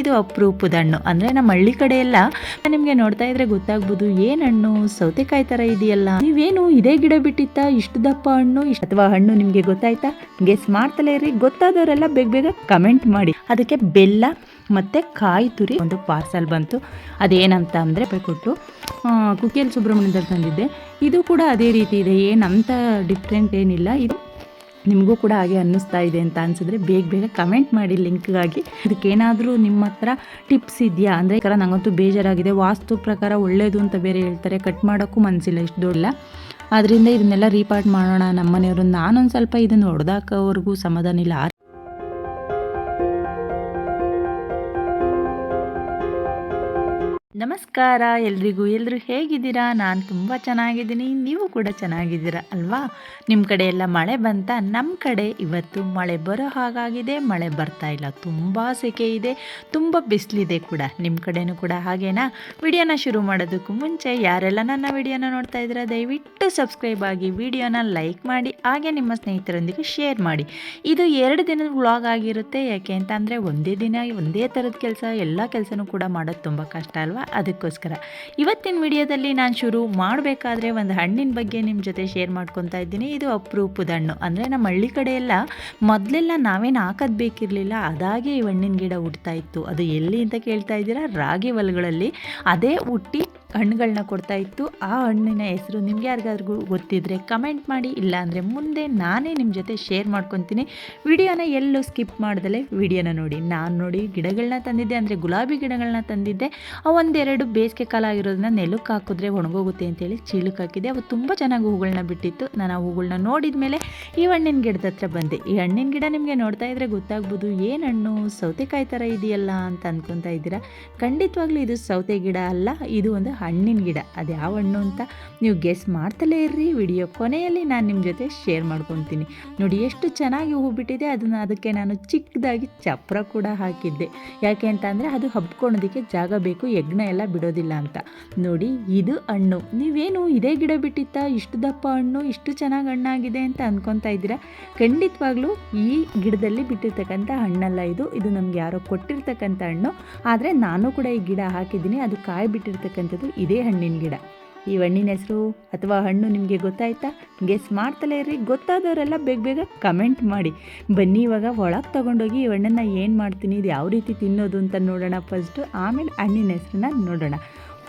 ಇದು ಅಪರೂಪದ ಹಣ್ಣು. ಅಂದರೆ ನಮ್ಮ ಹಳ್ಳಿ ಕಡೆ ಎಲ್ಲ ನಿಮಗೆ ನೋಡ್ತಾ ಇದ್ರೆ ಗೊತ್ತಾಗ್ಬೋದು, ಏನು ಹಣ್ಣು? ಸೌತೆಕಾಯಿ ಥರ ಇದೆಯಲ್ಲ? ನೀವೇನು ಇದೇ ಗಿಡ ಬಿಟ್ಟಿತ್ತಾ? ಇಷ್ಟು ದಪ್ಪ ಹಣ್ಣು, ಇಷ್ಟು ಅಥವಾ ಹಣ್ಣು ನಿಮಗೆ ಗೊತ್ತಾಯ್ತಾ? ಗೆಸ್ ಮಾಡ್ತಲೇ ಇರಿ ಗೊತ್ತಾದವರೆಲ್ಲ ಬೇಗ ಬೇಗ ಕಮೆಂಟ್ ಮಾಡಿ. ಅದಕ್ಕೆ ಬೆಲ್ಲ ಮತ್ತು ಕಾಯಿ ತುರಿ ಒಂದು ಪಾರ್ಸಲ್ ಬಂತು. ಅದೇನಂತ ಅಂದರೆ ಕೊಟ್ಟು ಕುಕ್ಕೆಲ್ ಸುಬ್ರಹ್ಮಣ್ಯದಲ್ಲಿ ತಂದಿದ್ದೆ. ಇದು ಕೂಡ ಅದೇ ರೀತಿ ಇದೆ. ಏನಂತ ಡಿಫ್ರೆಂಟ್ ಏನಿಲ್ಲ. ಇದು ನಿಮಗೂ ಕೂಡ ಹಾಗೆ ಅನ್ನಿಸ್ತಾ ಇದೆ ಅಂತ ಅನ್ಸಿದ್ರೆ ಬೇಗ ಬೇಗ ಕಮೆಂಟ್ ಮಾಡಿ ಲಿಂಕ್ಗಾಗಿ ಇದಕ್ಕೇನಾದರೂ ನಿಮ್ಮ ಹತ್ರ ಟಿಪ್ಸ್ ಇದೆಯಾ? ಅಂದರೆ ಈ ಥರ ನಂಗಂತೂ ಬೇಜಾರಾಗಿದೆ. ವಾಸ್ತು ಪ್ರಕಾರ ಒಳ್ಳೆಯದು ಅಂತ ಬೇರೆ ಹೇಳ್ತಾರೆ. ಕಟ್ ಮಾಡೋಕ್ಕೂ ಮನಸ್ಸಿಲ್ಲ ಇಷ್ಟು ದೊಡ್ಡ ಆದ್ದರಿಂದ ಇದನ್ನೆಲ್ಲ ರೀಪಾರ್ಟ್ ಮಾಡೋಣ ನಮ್ಮನೆಯವರು. ನಾನೊಂದು ಸ್ವಲ್ಪ ಇದನ್ನು ಹೊಡೆದಾಕೋವರೆಗೂ ಸಮಾಧಾನ ಇಲ್ಲ. ನಮಸ್ಕಾರ, ಎಲ್ರಿಗೂ ಎಲ್ಲರೂ ಹೇಗಿದ್ದೀರಾ? ನಾನು ತುಂಬ ಚೆನ್ನಾಗಿದ್ದೀನಿ, ನೀವು ಕೂಡ ಚೆನ್ನಾಗಿದ್ದೀರಾ ಅಲ್ವಾ? ನಿಮ್ಮ ಕಡೆ ಎಲ್ಲ ಮಳೆ ಬಂತ? ನಮ್ಮ ಕಡೆ ಇವತ್ತು ಮಳೆ ಬರೋ ಹಾಗಾಗಿದೆ, ಮಳೆ ಬರ್ತಾ ಇಲ್ಲ, ತುಂಬ ಸೆಕೆ ಇದೆ, ತುಂಬ ಬಿಸಿಲಿದೆ ಕೂಡ ನಿಮ್ಮ ಕಡೆನೂ ಕೂಡ ಹಾಗೇನಾ? ವಿಡಿಯೋನ ಶುರು ಮಾಡೋದಕ್ಕೂ ಮುಂಚೆ ಯಾರೆಲ್ಲ ನನ್ನ ವಿಡಿಯೋನ ನೋಡ್ತಾ ಇದ್ದೀರಾ, ದಯವಿಟ್ಟು ಸಬ್ಸ್ಕ್ರೈಬ್ ಆಗಿ ವಿಡಿಯೋನ ಲೈಕ್ ಮಾಡಿ, ಹಾಗೆ ನಿಮ್ಮ ಸ್ನೇಹಿತರೊಂದಿಗೆ ಶೇರ್ ಮಾಡಿ. ಇದು ಎರಡು ದಿನದ ವ್ಲಾಗ್ ಆಗಿರುತ್ತೆ, ಯಾಕೆ ಅಂತ ಅಂದರೆ ಒಂದೇ ದಿನ, ಒಂದೇ ಥರದ ಕೆಲಸ, ಎಲ್ಲ ಕೆಲಸನೂ ಕೂಡ ಮಾಡೋದು ತುಂಬ ಕಷ್ಟ ಅಲ್ವಾ? ಅದಕ್ಕೋಸ್ಕರ. ಇವತ್ತಿನ ವಿಡಿಯೋದಲ್ಲಿ ನಾನು ಶುರು ಮಾಡಬೇಕಾದ್ರೆ ಒಂದು ಹಣ್ಣಿನ ಬಗ್ಗೆ ನಿಮ್ಮ ಜೊತೆ ಶೇರ್ ಮಾಡ್ಕೊತಾ ಇದ್ದೀನಿ. ಇದು ಅಪರೂಪದ ಹಣ್ಣು. ಅಂದರೆ ನಮ್ಮ ಹಳ್ಳಿ ಕಡೆಯೆಲ್ಲ ಮೊದಲೆಲ್ಲ ನಾವೇನು ಹಾಕೋದು ಬೇಕಿರಲಿಲ್ಲ. ಅದಾಗೆ ಈ ಹಣ್ಣಿನ ಗಿಡ ಹುಡ್ತಾ ಇತ್ತು. ಅದು ಎಲ್ಲಿ ಅಂತ ಕೇಳ್ತಾ ಇದ್ದೀರಾ? ರಾಗಿ ಹೊಲಗಳಲ್ಲಿ. ಅದೇ ಹುಟ್ಟಿ ಹಣ್ಣುಗಳನ್ನ ಕೊಡ್ತಾ ಇತ್ತು. ಆ ಹಣ್ಣಿನ ಹೆಸರು ನಿಮ್ಗೆ ಯಾರಿಗಾದ್ರೂ ಗೊತ್ತಿದ್ರೆ ಕಮೆಂಟ್ ಮಾಡಿ ಇಲ್ಲ ಅಂದರೆ ಮುಂದೆ ನಾನೇ ನಿಮ್ಮ ಜೊತೆ ಶೇರ್ ಮಾಡ್ಕೊತೀನಿ. ವಿಡಿಯೋನ ಎಲ್ಲೂ ಸ್ಕಿಪ್ ಮಾಡ್ದಲೆ ವಿಡಿಯೋನ ನೋಡಿ. ನಾನು ನೋಡಿ ಗಿಡಗಳನ್ನ ತಂದಿದ್ದೆ, ಅಂದರೆ ಗುಲಾಬಿ ಗಿಡಗಳನ್ನ ತಂದಿದ್ದೆ. ಆ ಒಂದೆರಡು ಬೇಸಿಗೆ ಕಾಲ ಆಗಿರೋದನ್ನ ನೆಲಕ್ಕೆ ಹಾಕಿದ್ರೆ ಒಣಗೋಗುತ್ತೆ ಅಂತೇಳಿ ಚೀಲಕ್ಕೆ ಹಾಕಿದ್ದೆ. ಅವು ತುಂಬ ಚೆನ್ನಾಗಿ ಹೂಗಳನ್ನ ಬಿಟ್ಟಿತ್ತು. ನಾನು ಆ ಹೂಗಳನ್ನ ನೋಡಿದ ಮೇಲೆ ಈ ಹಣ್ಣಿನ ಗಿಡದ ಹತ್ರ ಬಂದೆ. ಈ ಹಣ್ಣಿನ ಗಿಡ ನಿಮಗೆ ನೋಡ್ತಾ ಇದ್ರೆ ಗೊತ್ತಾಗ್ಬೋದು, ಏನು ಹಣ್ಣು ಸೌತೆಕಾಯಿ ಥರ ಇದೆಯಲ್ಲ ಅಂತ ಅಂದ್ಕೊತಾ ಇದ್ದೀರಾ? ಖಂಡಿತವಾಗ್ಲೂ ಇದು ಸೌತೆ ಗಿಡ ಅಲ್ಲ. ಇದು ಒಂದು ಹಣ್ಣಿನ ಗಿಡ. ಅದು ಯಾವ ಹಣ್ಣು ಅಂತ ನೀವು ಗೆಸ್ ಮಾಡ್ತಲೇ ಇರ್ರಿ. ವಿಡಿಯೋ ಕೊನೆಯಲ್ಲಿ ನಾನು ನಿಮ್ಮ ಜೊತೆ ಶೇರ್ ಮಾಡ್ಕೊತೀನಿ. ನೋಡಿ ಎಷ್ಟು ಚೆನ್ನಾಗಿ ಹೂ ಬಿಟ್ಟಿದೆ. ಅದನ್ನು ಅದಕ್ಕೆ ನಾನು ಚಿಕ್ಕದಾಗಿ ಚಪ್ರ ಕೂಡ ಹಾಕಿದ್ದೆ. ಯಾಕೆ ಅಂತ ಅಂದರೆ ಅದು ಹಬ್ಕೊಳೋದಕ್ಕೆ ಜಾಗ ಬೇಕು. ಯಜ್ಞ ಎಲ್ಲ ಬಿಡೋದಿಲ್ಲ ಅಂತ. ನೋಡಿ ಇದು ಹಣ್ಣು. ನೀವೇನು ಇದೇ ಗಿಡ ಬಿಟ್ಟಿತ್ತಾ? ಇಷ್ಟು ದಪ್ಪ ಹಣ್ಣು, ಇಷ್ಟು ಚೆನ್ನಾಗಿ ಹಣ್ಣಾಗಿದೆ ಅಂತ ಅಂದ್ಕೊತಾ ಇದ್ದೀರಾ? ಖಂಡಿತವಾಗ್ಲೂ ಈ ಗಿಡದಲ್ಲಿ ಬಿಟ್ಟಿರ್ತಕ್ಕಂಥ ಹಣ್ಣಲ್ಲ ಇದು. ಇದು ನಮ್ಗೆ ಯಾರೋ ಕೊಟ್ಟಿರ್ತಕ್ಕಂಥ ಹಣ್ಣು. ಆದರೆ ನಾನು ಕೂಡ ಈ ಗಿಡ ಹಾಕಿದ್ದೀನಿ. ಅದು ಕಾಯಿ ಬಿಟ್ಟಿರ್ತಕ್ಕಂಥದ್ದು ಇದೇ ಹಣ್ಣಿನ ಗಿಡ. ಈ ಹಣ್ಣಿನ ಹೆಸರು ಅಥವಾ ಹಣ್ಣು ನಿಮಗೆ ಗೊತ್ತಾಯ್ತಾ? ಗೆಸ್ ಮಾಡ್ತಲೇ ಇರ್ರಿ. ಗೊತ್ತಾದವರೆಲ್ಲ ಬೇಗ ಬೇಗ ಕಮೆಂಟ್ ಮಾಡಿ. ಬನ್ನಿ, ಇವಾಗ ಒಳಗೆ ತೊಗೊಂಡೋಗಿ ಈ ಹಣ್ಣನ್ನು ಏನು ಮಾಡ್ತೀನಿ, ಇದು ಯಾವ ರೀತಿ ತಿನ್ನೋದು ಅಂತ ನೋಡೋಣ ಫಸ್ಟು ಆಮೇಲೆ ಹಣ್ಣಿನ ಹೆಸರನ್ನ ನೋಡೋಣ.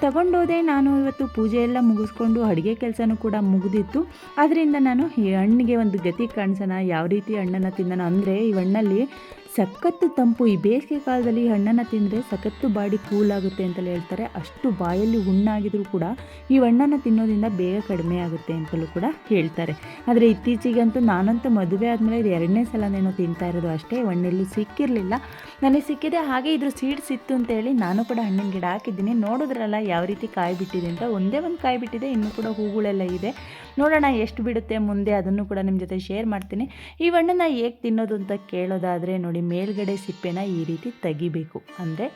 ತಗೊಂಡೋದೆ ನಾನು ಇವತ್ತು ಪೂಜೆ ಎಲ್ಲ ಮುಗಿಸ್ಕೊಂಡು ಅಡುಗೆ ಕೆಲಸನೂ ಕೂಡ ಮುಗಿದಿತ್ತು. ಅದರಿಂದ ನಾನು ಈ ಹಣ್ಣಿಗೆ ಒಂದು ಗತಿ ಕಾಣಿಸೋಣ, ಯಾವ ರೀತಿ ಹಣ್ಣನ್ನು ತಿನ್ನೋಣ. ಅಂದರೆ ಈ ಹಣ್ಣಲ್ಲಿ ಸಖತ್ತು ತಂಪು ಈ ಬೇಸಿಗೆ ಕಾಲದಲ್ಲಿ ಹಣ್ಣನ್ನು ತಿಂದರೆ ಸಖತ್ತು ಬಾಡಿ ಕೂಲ್ ಆಗುತ್ತೆ ಅಂತಲೇ ಹೇಳ್ತಾರೆ. ಅಷ್ಟು ಬಾಯಲ್ಲಿ ಹುಣ್ಣಾಗಿದ್ರೂ ಕೂಡ ಈ ಹಣ್ಣನ್ನು ತಿನ್ನೋದ್ರಿಂದ ಬೇಗ ಕಡಿಮೆ ಆಗುತ್ತೆ ಅಂತಲೂ ಕೂಡ ಹೇಳ್ತಾರೆ. ಆದರೆ ಇತ್ತೀಚೆಗಂತೂ ನಾನಂತೂ ಮದುವೆ ಆದಮೇಲೆ ಇದು ಎರಡನೇ ಸಲನೇನೋ ತಿಂತಾ ಇರೋದು ಅಷ್ಟೇ. ಹಣ್ಣೆಲ್ಲೂ ಸಿಕ್ಕಿರಲಿಲ್ಲ. ನನಗೆ ಸಿಕ್ಕಿದೆ, ಹಾಗೆ ಇದ್ರ ಸೀಡ್ಸ್ ಇತ್ತು ಅಂತೇಳಿ ನಾನು ಕೂಡ ಹಣ್ಣಿನ ಗಿಡ ಹಾಕಿದ್ದೀನಿ. ನೋಡಿದ್ರಲ್ಲ ಯಾವ ರೀತಿ ಕಾಯಿ ಬಿಟ್ಟಿದೆ ಅಂತ. ಒಂದೇ ಒಂದು ಕಾಯಿ ಬಿಟ್ಟಿದೆ ಇನ್ನೂ ಕೂಡ ಹೂಗಳೆಲ್ಲ ಇದೆ. ನೋಡೋಣ ಎಷ್ಟು ಬಿಡುತ್ತೆ ಮುಂದೆ ಅದನ್ನು ಕೂಡ ನಿಮ್ಮ ಜೊತೆ ಶೇರ್ ಮಾಡ್ತೀನಿ. ಈ ಹಣ್ಣನ್ನು ಹೇಗೆ ತಿನ್ನೋದು ಅಂತ ಕೇಳೋದಾದರೆ ನೋಡಿ ಮೇಲ್ಗಡೆ ಸಿಪ್ಪೆನ ಈ ರೀತಿ ತೆಗಿಬೇಕು. ಅಂದರೆ